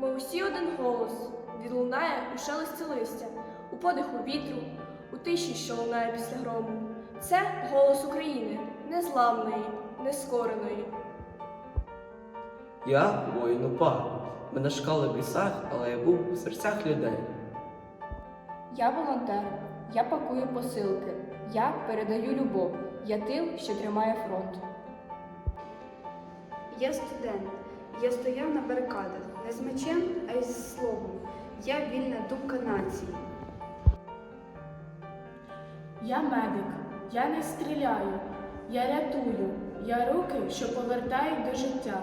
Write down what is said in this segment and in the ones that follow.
Ми усі один голос. Він лунає у шелесті листя, у подиху вітру, у тиші, що лунає після грому. Це голос України, незламної, нескореної. Я воїн УПА. Ми не шкали в лісах, але я був у серцях людей. Я волонтер, я пакую посилки, я передаю любов, я тил, що тримає фронт. Я студент. Я стояв на барикадах не з мечем, а й з словом. Я вільна думка нації. Я медик, я не стріляю, я рятую, я руки, що повертають до життя.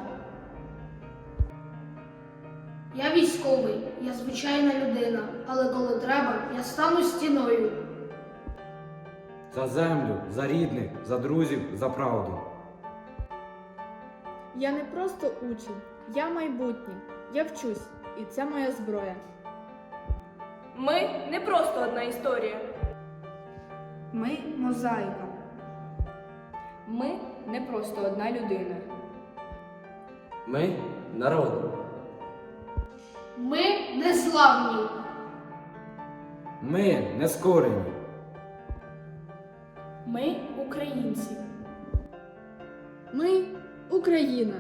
Я військовий, я звичайна людина, але коли треба, я стану стіною. За землю, за рідних, за друзів, за правду. Я не просто учень, я майбутнє. Я вчусь, і це моя зброя. Ми не просто одна історія. Ми мозаїка. Ми не просто одна людина. Ми народ. Ми незламні. Ми нескорені. Ми українці. Ми Україна.